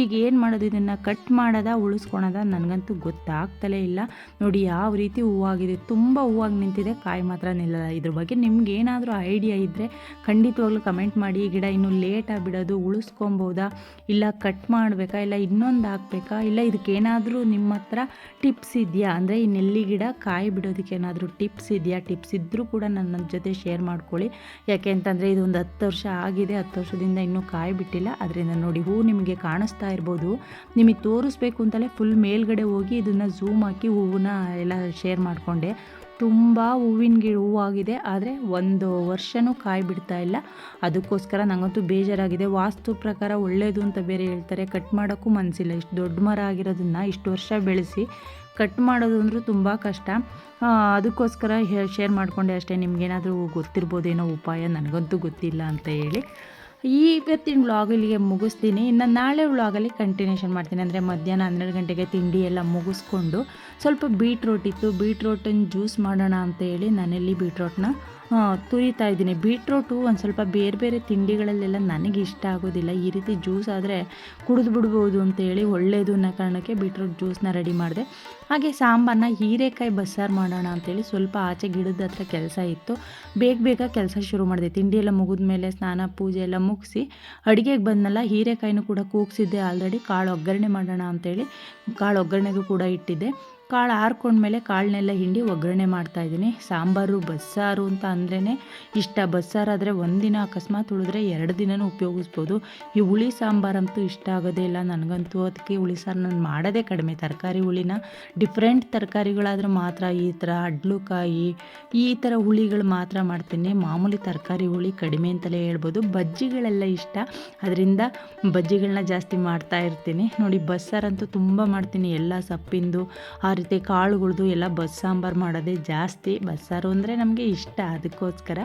ಈಗ ಏನು ಮಾಡೋದು ಇದನ್ನು ಕಟ್ ಮಾಡೋದ, ಉಳಿಸ್ಕೊಳೋದ ನನಗಂತೂ ಗೊತ್ತಾಗ್ತಲೇ ಇಲ್ಲ. ನೋಡಿ ಯಾವ ರೀತಿ ಹೂವಾಗಿದೆ, ತುಂಬ ಹೂವಾಗಿ ನಿಂತಿದೆ, ಕಾಯಿ ಮಾತ್ರ ನಿಲ್ಲಲ್ಲ. ಇದ್ರ ಬಗ್ಗೆ ನಿಮ್ಗೆ ಏನಾದರೂ ಐಡಿಯಾ ಇದ್ದರೆ ಖಂಡಿತವಾಗ್ಲೂ ಕಮೆಂಟ್ ಮಾಡಿ. ಗಿಡ ಇನ್ನೂ ಲೇಟಾಗಿ ಬಿಡೋದು, ಉಳಿಸ್ಕೊಬೋದಾ? ಇಲ್ಲ ಕಟ್ ಮಾಡಬೇಕಾ? ಇಲ್ಲ ಇನ್ನೊಂದು ಹಾಕ್ಬೇಕಾ? ಇಲ್ಲ ಇದಕ್ಕೇನಾದರೂ ನಿಮ್ಮ ಹತ್ರ ಟಿಪ್ಸ್ ಇದೆಯಾ? ಅಂದರೆ ಈ ನೆಲ್ಲಿ ಗಿಡ, ಕಾಯಿ ಬಿಡೋದಕ್ಕೆ ಏನಾದರೂ ಟಿಪ್ಸ್ ಇದೆಯಾ? ಟಿಪ್ಸ್ ಇದ್ದರೂ ಕೂಡ ನನ್ನ ಜೊತೆ ಶೇರ್ ಮಾಡ್ಕೊಳ್ಳಿ. ಯಾಕೆ ಅಂತಂದರೆ ಇದು ಒಂದು ಹತ್ತು ವರ್ಷ ಆಗಿದೆ, ಹತ್ತು ವರ್ಷದಿಂದ ಇನ್ನೂ ಕಾಯಿ ಬಿಟ್ಟಿಲ್ಲ. ಅದರಿಂದ ನೋಡಿ ಹೂವು ನಿಮಗೆ ಕಾಣಿಸ್ತಾ ಇರ್ಬೋದು. ನಿಮಗೆ ತೋರಿಸ್ಬೇಕು ಅಂತಲೇ ಫುಲ್ ಮೇಲ್ಗಡೆ ಹೋಗಿ ಇದನ್ನು ಝೂಮ್ ಹಾಕಿ ಹೂವನ್ನ ಎಲ್ಲ ಶೇರ್ ಮಾಡಿಕೊಂಡೆ. ತುಂಬ ಹೂವಿನ ಗಿಡ ಹೂವಾಗಿದೆ ಆದರೆ ಒಂದು ವರ್ಷವೂ ಕಾಯಿ ಬಿಡ್ತಾ ಇಲ್ಲ. ಅದಕ್ಕೋಸ್ಕರ ನನಗಂತೂ ಬೇಜಾರಾಗಿದೆ. ವಾಸ್ತು ಪ್ರಕಾರ ಒಳ್ಳೆಯದು ಅಂತ ಬೇರೆ ಹೇಳ್ತಾರೆ. ಕಟ್ ಮಾಡೋಕ್ಕೂ ಮನಸ್ಸಿಲ್ಲ ಇಷ್ಟು ದೊಡ್ಡ ಮರ ಆಗಿರೋದನ್ನು ಇಷ್ಟು ವರ್ಷ ಬೆಳೆಸಿ ಕಟ್ ಮಾಡೋದು ಅಂದರೂ ತುಂಬ ಕಷ್ಟ. ಅದಕ್ಕೋಸ್ಕರ ಶೇರ್ ಮಾಡಿಕೊಂಡೆ ಅಷ್ಟೇ. ನಿಮಗೇನಾದರೂ ಗೊತ್ತಿರ್ಬೋದೇನೋ ಉಪಾಯ, ನನಗಂತೂ ಗೊತ್ತಿಲ್ಲ ಅಂತ ಹೇಳಿ. ಇವತ್ತಿನ ವ್ಲಾಗ್ ಇಲ್ಲಿಗೆ ಮುಗಿಸ್ತೀನಿ. ಇನ್ನು ನಾಳೆ ವ್ಲಾಗಲ್ಲಿ ಕಂಟಿನ್ಯೂಷನ್ ಮಾಡ್ತೀನಿ. ಅಂದರೆ ಮಧ್ಯಾಹ್ನ ಹನ್ನೆರಡು ಗಂಟೆಗೆ ತಿಂಡಿ ಎಲ್ಲ ಮುಗಿಸ್ಕೊಂಡು ಸ್ವಲ್ಪ ಬೀಟ್ರೋಟ್ ಇತ್ತು. ಬೀಟ್ರೋಟನ್ನು ಜ್ಯೂಸ್ ಮಾಡೋಣ ಅಂತ ಹೇಳಿ ನಾನೆಲ್ಲಿ ಬೀಟ್ರೋಟ್ನ ತುರಿತಾ ಇದ್ದೀನಿ. ಬೀಟ್ರೋಟು ಒಂದು ಸ್ವಲ್ಪ ಬೇರೆ ಬೇರೆ ತಿಂಡಿಗಳಲ್ಲೆಲ್ಲ ನನಗೆ ಇಷ್ಟ ಆಗೋದಿಲ್ಲ. ಈ ರೀತಿ ಜ್ಯೂಸ್ ಆದರೆ ಕುಡಿದು ಬಿಡ್ಬೋದು ಅಂತೇಳಿ ಒಳ್ಳೆಯದು ಅನ್ನೋ ಕಾರಣಕ್ಕೆ ಬೀಟ್ರೋಟ್ ಜ್ಯೂಸ್ನ ರೆಡಿ ಮಾಡಿದೆ. ಹಾಗೆ ಸಾಂಬಾರನ್ನ ಹೀರೆಕಾಯಿ ಬಸ್ಸಾರು ಮಾಡೋಣ ಅಂತೇಳಿ ಸ್ವಲ್ಪ ಆಚೆ ಗಿಡದ ಹತ್ರ ಕೆಲಸ ಇತ್ತು. ಬೇಗ ಬೇಗ ಕೆಲಸ ಶುರು ಮಾಡಿದೆ. ತಿಂಡಿ ಎಲ್ಲ ಮುಗಿದ ಮೇಲೆ ಸ್ನಾನ, ಪೂಜೆ ಎಲ್ಲ ಮುಗಿಸಿ ಅಡುಗೆಗೆ ಬಂದನಲ್ಲ, ಹೀರೆಕಾಯಿನೂ ಕೂಡ ಕೂಗಿಸಿದ್ದೆ ಆಲ್ರೆಡಿ ಕಾಳು ಒಗ್ಗರಣೆ ಮಾಡೋಣ ಅಂತೇಳಿ ಕಾಳು ಒಗ್ಗರಣೆಗೂ ಕೂಡ ಇಟ್ಟಿದ್ದೆ. ಕಾಳು ಆರ್ಕೊಂಡ್ಮೇಲೆ ಕಾಳನ್ನೆಲ್ಲ ಹಿಂಡಿ ಒಗ್ಗರಣೆ ಮಾಡ್ತಾಯಿದ್ದೀನಿ ಸಾಂಬಾರು, ಬಸ್ಸಾರು ಅಂತ ಅಂದ್ರೇ ಇಷ್ಟ. ಬಸ್ಸಾರಾದರೆ ಒಂದಿನ ಅಕಸ್ಮಾತ್ ಉಳಿದ್ರೆ ಎರಡು ದಿನನೂ ಉಪಯೋಗಿಸ್ಬೋದು. ಈ ಹುಳಿ ಸಾಂಬಾರಂತೂ ಇಷ್ಟ ಆಗೋದೇ ಇಲ್ಲ. ನನಗಂತೂ ಅದಕ್ಕೆ ಹುಳಿ ಸಾರು ನಾನು ಮಾಡೋದೇ ಕಡಿಮೆ. ತರಕಾರಿ ಹುಳಿನ ಡಿಫ್ರೆಂಟ್ ತರಕಾರಿಗಳಾದರೂ ಮಾತ್ರ ಈ ಥರ ಅಡ್ಲುಕಾಯಿ, ಈ ಥರ ಹುಳಿಗಳು ಮಾತ್ರ ಮಾಡ್ತೀನಿ. ಮಾಮೂಲಿ ತರಕಾರಿ ಹುಳಿ ಕಡಿಮೆ ಅಂತಲೇ ಹೇಳ್ಬೋದು. ಬಜ್ಜಿಗಳೆಲ್ಲ ಇಷ್ಟ. ಅದರಿಂದ ಬಜ್ಜಿಗಳನ್ನ ಜಾಸ್ತಿ ಮಾಡ್ತಾ ಇರ್ತೀನಿ. ನೋಡಿ, ಬಸ್ಸಾರಂತೂ ತುಂಬ ಮಾಡ್ತೀನಿ. ಎಲ್ಲ ಸೊಪ್ಪಿಂದು, ಆ ರೀತಿ ಕಾಳುಗಳ್ದು ಎಲ್ಲ ಬಸ್ಸಾಂಬಾರು ಮಾಡೋದೇ ಜಾಸ್ತಿ. ಬಸ್ಸಾರು ಅಂದರೆ ನಮಗೆ ಇಷ್ಟ. ಅದಕ್ಕೋಸ್ಕರ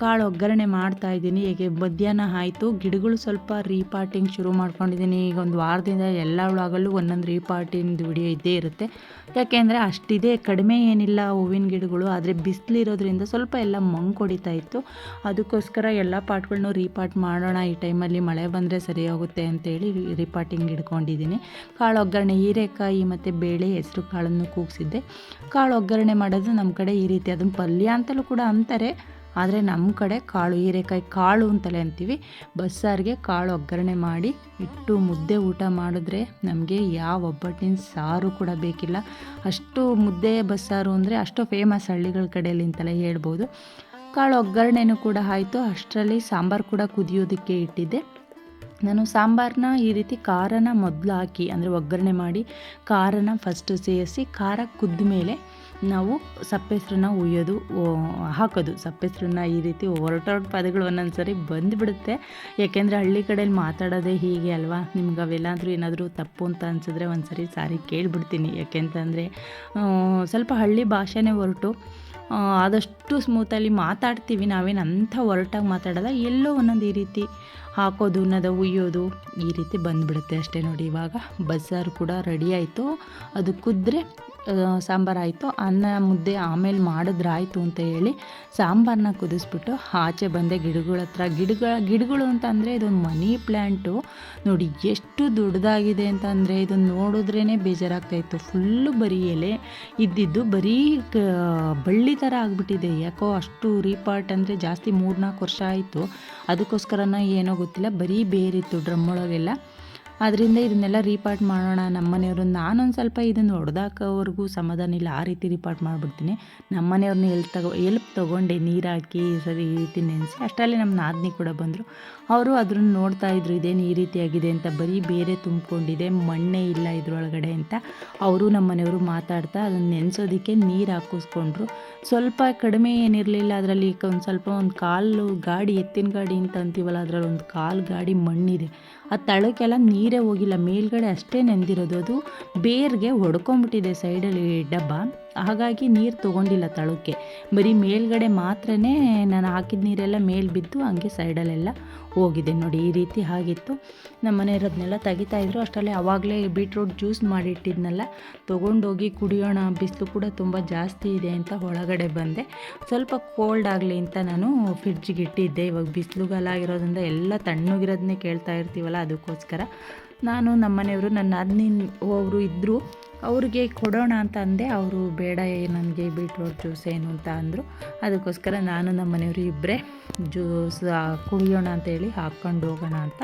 ಕಾಳು ಒಗ್ಗರಣೆ ಮಾಡ್ತಾ ಇದ್ದೀನಿ. ಹೇಗೆ ಮಧ್ಯಾಹ್ನ ಆಯಿತು, ಗಿಡಗಳು ಸ್ವಲ್ಪ ರೀಪಾರ್ಟಿಂಗ್ ಶುರು ಮಾಡ್ಕೊಂಡಿದ್ದೀನಿ. ಈಗ ಒಂದು ವಾರದಿಂದ ಎಲ್ಲ ಒಳಗಲ್ಲೂ ಒಂದೊಂದು ರೀಪಾರ್ಟಿಂಗ್ ವಿಡಿಯೋ ಇದ್ದೇ ಇರುತ್ತೆ. ಯಾಕೆಂದರೆ ಅಷ್ಟಿದೆ, ಕಡಿಮೆ ಏನಿಲ್ಲ ಹೂವಿನ ಗಿಡಗಳು. ಆದರೆ ಬಿಸಿಲಿರೋದ್ರಿಂದ ಸ್ವಲ್ಪ ಎಲ್ಲ ಮಂಗ್ ಹೊಡಿತಾ ಇತ್ತು. ಅದಕ್ಕೋಸ್ಕರ ಎಲ್ಲ ಪಾಟ್ಗಳನ್ನೂ ರೀಪಾರ್ಟ್ ಮಾಡೋಣ. ಈ ಟೈಮಲ್ಲಿ ಮಳೆ ಬಂದರೆ ಸರಿ ಹೋಗುತ್ತೆ ಅಂತೇಳಿ ರೀಪಾರ್ಟಿಂಗ್ ಇಡ್ಕೊಂಡಿದ್ದೀನಿ. ಕಾಳು ಒಗ್ಗರಣೆ ಹೀರೆಕಾಯಿ ಮತ್ತು ಬೇಳೆ ಹೆಸರು ಕಾಳನ್ನು ಕೂಗಿಸಿದ್ದೆ. ಕಾಳು ಒಗ್ಗರಣೆ ಮಾಡೋದು ನಮ್ಮ ಕಡೆ ಈ ರೀತಿ. ಅದನ್ನು ಪಲ್ಯ ಅಂತಲೂ ಕೂಡ ಅಂತಾರೆ. ಆದರೆ ನಮ್ಮ ಕಡೆ ಕಾಳು, ಹೀರೆಕಾಯಿ ಕಾಳು ಅಂತಲೇ ಅಂತೀವಿ. ಬಸ್ಸಾರಿಗೆ ಕಾಳು ಒಗ್ಗರಣೆ ಮಾಡಿ ಇಟ್ಟು ಮುದ್ದೆ ಊಟ ಮಾಡಿದ್ರೆ ನಮಗೆ ಯಾವ ಒಬ್ಬಟ್ಟಿನ ಸಾರು ಕೂಡ ಬೇಕಿಲ್ಲ. ಅಷ್ಟು ಮುದ್ದೆ, ಬಸ್ಸಾರು ಅಂದರೆ ಅಷ್ಟು ಫೇಮಸ್ ಹಳ್ಳಿಗಳ ಕಡೆಯಲ್ಲಿ ಅಂತಲೇ ಹೇಳ್ಬೋದು. ಕಾಳು ಒಗ್ಗರಣೆನೂ ಕೂಡ ಆಯಿತು. ಅಷ್ಟರಲ್ಲಿ ಸಾಂಬಾರು ಕೂಡ ಕುದಿಯೋದಕ್ಕೆ ಇಟ್ಟಿದ್ದೆ. ನಾನು ಸಾಂಬಾರನ್ನ ಈ ರೀತಿ ಖಾರನ ಮೊದಲು ಹಾಕಿ, ಅಂದರೆ ಒಗ್ಗರಣೆ ಮಾಡಿ ಖಾರನ ಫಸ್ಟು ಸೇರಿಸಿ ಖಾರ ಕುದ್ದ ಮೇಲೆ ನಾವು ಸಪ್ಪೆಸ್ರನ್ನ ಉಯ್ಯೋದು ಹಾಕೋದು. ಸಪ್ಪೆಸ್ರನ್ನ ಈ ರೀತಿ ಹೊರಟೊರಟ ಪದಗಳು ಒಂದೊಂದು ಸರಿ ಬಂದುಬಿಡುತ್ತೆ. ಯಾಕೆಂದರೆ ಹಳ್ಳಿ ಕಡೆಯಲ್ಲಿ ಮಾತಾಡೋದೇ ಹೀಗೆ ಅಲ್ವಾ? ನಿಮ್ಗೆ ಅವೆಲ್ಲಾದರೂ ಏನಾದರೂ ತಪ್ಪು ಅಂತ ಅನಿಸಿದ್ರೆ ಒಂದು ಸರಿ ಸಾರಿ ಕೇಳಿಬಿಡ್ತೀನಿ. ಯಾಕೆಂತಂದರೆ ಸ್ವಲ್ಪ ಹಳ್ಳಿ ಭಾಷೆನೇ ಹೊರಟು. ಆದಷ್ಟು ಸ್ಮೂತಲ್ಲಿ ಮಾತಾಡ್ತೀವಿ. ನಾವೇನು ಅಂಥ ಹೊರಟಾಗಿ ಮಾತಾಡೋಲ್ಲ. ಎಲ್ಲೋ ಒಂದೊಂದು ಈ ರೀತಿ ಹಾಕೋದು ಅನ್ನೋದು ಉಯ್ಯೋದು ಈ ರೀತಿ ಬಂದುಬಿಡುತ್ತೆ ಅಷ್ಟೇ ನೋಡಿ. ಇವಾಗ ಬಸ್ಸಾರು ಕೂಡ ರೆಡಿ ಆಯಿತು. ಅದು ಕುದ್ರೆ ಸಾಂಬಾರು ಆಯಿತು ಅನ್ನ ಮುದ್ದೆ ಆಮೇಲೆ ಮಾಡಿದ್ರಾಯ್ತು ಅಂತ ಹೇಳಿ ಸಾಂಬಾರನ್ನ ಕುದಿಸ್ಬಿಟ್ಟು ಆಚೆ ಬಂದೆ ಗಿಡಗಳ ಹತ್ರ. ಗಿಡಗಳ, ಗಿಡಗಳು ಅಂತಂದರೆ ಇದೊಂದು ಮನಿ ಪ್ಲ್ಯಾಂಟು ನೋಡಿ ಎಷ್ಟು ದೊಡ್ಡದಾಗಿದೆ ಅಂತಂದರೆ ಇದನ್ನು ನೋಡಿದ್ರೇ ಬೇಜಾರಾಗ್ತಾಯಿತ್ತು ಫುಲ್ಲು ಬರೀ ಎಲೆ ಇದ್ದಿದ್ದು ಬರೀ ಬಳ್ಳಿ ಥರ ಆಗಿಬಿಟ್ಟಿದೆ. ಯಾಕೋ ಅಷ್ಟು ರೀಪಾರ್ಟ್ ಅಂದರೆ ಜಾಸ್ತಿ ಮೂರ್ನಾಲ್ಕು ವರ್ಷ ಆಯಿತು. ಅದಕ್ಕೋಸ್ಕರನ ಏನೋ ಗೊತ್ತಿಲ್ಲ. ಬರೀ ಬೇರಿತ್ತು ಡ್ರಮ್ ಒಳಗೆಲ್ಲ. ಅದರಿಂದ ಇದನ್ನೆಲ್ಲ ರೀಪಾರ್ಟ್ ಮಾಡೋಣ. ನಮ್ಮ ಮನೆಯವರು ನಾನೊಂದು ಸ್ವಲ್ಪ ಇದನ್ನು ಹೊಡೆದಾಕೋವರೆಗೂ ಸಮಾಧಾನ ಇಲ್ಲ. ಆ ರೀತಿ ರೀಪಾರ್ಟ್ ಮಾಡಿಬಿಡ್ತೀನಿ. ನಮ್ಮ ಮನೆಯವ್ರನ್ನ ಎಲ್ಪ್ ತಗೋ ಎಲ್ಪ್ ತೊಗೊಂಡೆ ನೀರು ಹಾಕಿ ಸರಿ ಈ ರೀತಿ ನೆನೆಸಿ. ಅಷ್ಟರಲ್ಲಿ ನಮ್ಮ ನಾದಿನಿ ಕೂಡ ಬಂದರು. ಅವರು ಅದನ್ನು ನೋಡ್ತಾ ಇದ್ರು, ಇದೇನು ಈ ರೀತಿಯಾಗಿದೆ ಅಂತ ಬರೀ ಬೇರೆ ತುಂಬಿಕೊಂಡಿದೆ, ಮಣ್ಣೇ ಇಲ್ಲ ಇದ್ರೊಳಗಡೆ ಅಂತ. ಅವರು ನಮ್ಮ ಮನೆಯವರು ಮಾತಾಡ್ತಾ ಅದನ್ನು ನೆನೆಸೋದಕ್ಕೆ ನೀರು ಹಾಕಿಸ್ಕೊಂಡ್ರು. ಸ್ವಲ್ಪ ಕಡಿಮೆ ಏನಿರಲಿಲ್ಲ ಅದರಲ್ಲಿ ಒಂದು ಸ್ವಲ್ಪ ಒಂದು ಕಾಲು ಗಾಡಿ, ಎತ್ತಿನ ಗಾಡಿ ಅಂತ ಅಂತೀವಲ್ಲ, ಅದರಲ್ಲಿ ಒಂದು ಕಾಲು ಗಾಡಿ ಮಣ್ಣಿದೆ. ಆ ತಳಕ್ಕೆಲ್ಲ ನೀರೇ ಹೋಗಿಲ್ಲ, ಮೇಲ್ಗಡೆ ಅಷ್ಟೇ ನೆಂದಿರೋದು. ಅದು ಬೇರ್ಗೆ ಹೊಡ್ಕೊಂಬಿಟ್ಟಿದೆ ಸೈಡಲ್ಲಿ ಡಬ್ಬ. ಹಾಗಾಗಿ ನೀರು ತೊಗೊಂಡಿಲ್ಲ ತಳಕ್ಕೆ. ಬರೀ ಮೇಲ್ಗಡೆ ಮಾತ್ರ ನಾನು ಹಾಕಿದ ನೀರೆಲ್ಲ ಮೇಲೆ ಬಿದ್ದು ಹಂಗೆ ಸೈಡಲ್ಲೆಲ್ಲ ಹೋಗಿದೆ. ನೋಡಿ, ಈ ರೀತಿ ಆಗಿತ್ತು. ನಮ್ಮ ಮನೆಯವರದನ್ನೆಲ್ಲ ತೆಗಿತಾಯಿದ್ರು ಅಷ್ಟರಲ್ಲಿ ಆವಾಗಲೇ ಬೀಟ್ರೂಟ್ ಜ್ಯೂಸ್ ಮಾಡಿಟ್ಟಿದ್ನಲ್ಲ. ತೊಗೊಂಡೋಗಿ ಕುಡಿಯೋಣ, ಬಿಸಿಲು ಕೂಡ ತುಂಬ ಜಾಸ್ತಿ ಇದೆ ಅಂತ ಒಳಗಡೆ ಬಂದೆ. ಸ್ವಲ್ಪ ಕೋಲ್ಡ್ ಆಗಲಿ ಅಂತ ನಾನು ಫ್ರಿಡ್ಜಿಗೆ ಇಟ್ಟಿದ್ದೆ. ಇವಾಗ ಬಿಸಿಲುಗಾಲ ಆಗಿರೋದ್ರಿಂದ ಎಲ್ಲ ತಣ್ಣಗಿರೋದನ್ನೇ ಕೇಳ್ತಾ ಇರ್ತೀವಲ್ಲ, ಅದಕ್ಕೋಸ್ಕರ. ನಾನು ನಮ್ಮ ಮನೆಯವರು ನನ್ನ ಅದನ್ನ ಅವರು ಇದ್ದರು ಅವ್ರಿಗೆ ಕೊಡೋಣ ಅಂತ ಅಂದೆ. ಅವರು, ಬೇಡ ನನಗೆ ಬೀಟ್ರೋಟ್ ಜ್ಯೂಸ್ ಏನು ಅಂತ ಅಂದರು. ಅದಕ್ಕೋಸ್ಕರ ನಾನು ನಮ್ಮ ಮನೆಯವರು ಇಬ್ಬರೇ ಜ್ಯೂಸ್ ಕುಡಿಯೋಣ ಅಂತೇಳಿ ಹಾಕ್ಕೊಂಡು ಹೋಗೋಣ ಅಂತ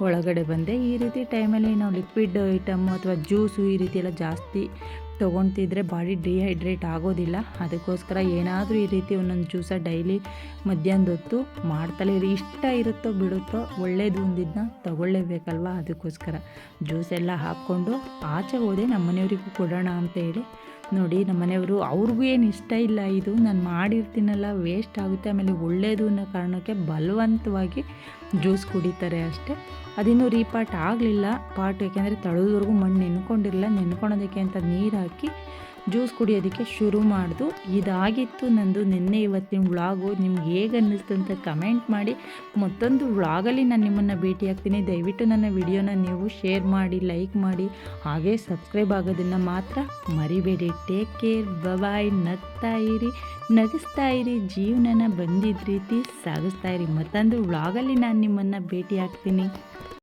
ಒಳಗಡೆ ಬಂದೆ. ಈ ರೀತಿ ಟೈಮಲ್ಲಿ ನಾವು ಲಿಕ್ವಿಡ್ ಐಟಮ್ಮು ಅಥವಾ ಜ್ಯೂಸು ಈ ರೀತಿ ಎಲ್ಲ ಜಾಸ್ತಿ ತೊಗೊಳ್ತಿದ್ರೆ ಬಾಡಿ ಡಿಹೈಡ್ರೇಟ್ ಆಗೋದಿಲ್ಲ. ಅದಕ್ಕೋಸ್ಕರ ಏನಾದರೂ ಈ ರೀತಿ ಒಂದೊಂದು ಜ್ಯೂಸ ಡೈಲಿ ಮಧ್ಯಾಹ್ನದ ಹೊತ್ತು ಮಾಡ್ತಲೇ ಇರಿ. ಇಷ್ಟ ಇರುತ್ತೋ ಬಿಡುತ್ತೋ ಒಳ್ಳೇದು ಒಂದಿದ್ದನ್ನ ತಗೊಳ್ಳೇಬೇಕಲ್ವ? ಅದಕ್ಕೋಸ್ಕರ ಜ್ಯೂಸೆಲ್ಲ ಹಾಕ್ಕೊಂಡು ಆಚೆ ಹೋದೆ. ನಮ್ಮ ಮನೆಯವರಿಗೂ ಕೊಡೋಣ ಅಂತ ಹೇಳಿ ನೋಡಿ ನಮ್ಮ ಮನೆಯವರು, ಅವ್ರಿಗೂ ಏನು ಇಷ್ಟ ಇಲ್ಲ ಇದು, ನಾನು ಮಾಡಿರ್ತೀನಲ್ಲ ವೇಸ್ಟ್ ಆಗುತ್ತೆ, ಆಮೇಲೆ ಒಳ್ಳೆಯದು ಅನ್ನೋ ಕಾರಣಕ್ಕೆ ಬಲವಂತವಾಗಿ ಜ್ಯೂಸ್ ಕುಡಿತಾರೆ ಅಷ್ಟೇ. ಅದಿನ್ನೂ ರೀಪಾಟ್ ಆಗಲಿಲ್ಲ, ಪಾಟ್ ಯಾಕೆಂದರೆ ತಳದವರೆಗೂ ಮಣ್ಣು ನೆನ್ಕೊಂಡಿರಲಿಲ್ಲ, ನೆನ್ಕೊಳೋದಕ್ಕೆ ಅಂತ ನೀರು ಹಾಕಿ ಜ್ಯೂಸ್ ಕುಡಿಯೋದಕ್ಕೆ ಶುರು ಮಾಡಿದು ಇದಾಗಿತ್ತು ನಂದು ನಿನ್ನೆ ಇವತ್ತಿನ ವ್ಲಾಗು ನಿಮ್ಗೆ ಹೇಗೆ ಅನ್ನಿಸ್ತು ಅಂತ ಕಮೆಂಟ್ ಮಾಡಿ. ಮತ್ತೊಂದು ವ್ಲಾಗಲ್ಲಿ ನಾನು ನಿಮ್ಮನ್ನು ಭೇಟಿ ಆಗ್ತೀನಿ. ದಯವಿಟ್ಟು ನನ್ನ ವಿಡಿಯೋನ ನೀವು ಶೇರ್ ಮಾಡಿ ಲೈಕ್ ಮಾಡಿ. ಹಾಗೆ ಸಬ್ಸ್ಕ್ರೈಬ್ ಆಗೋದನ್ನು ಮಾತ್ರ ಮರಿಬೇಡಿ. ಟೇಕ್ ಕೇರ್ ಬಬಾಯ್ ನಗ್ತಾ ಇರಿ, ನಗಿಸ್ತಾ ಇರಿ. ಜೀವನನ ಬಂದಿದ್ದ ರೀತಿ ಸಾಗಿಸ್ತಾ ಇರಿ. ಮತ್ತೊಂದು ವ್ಲಾಗಲ್ಲಿ ನಾನು ನಿಮ್ಮನ್ನು ಭೇಟಿ ಆಗ್ತೀನಿ.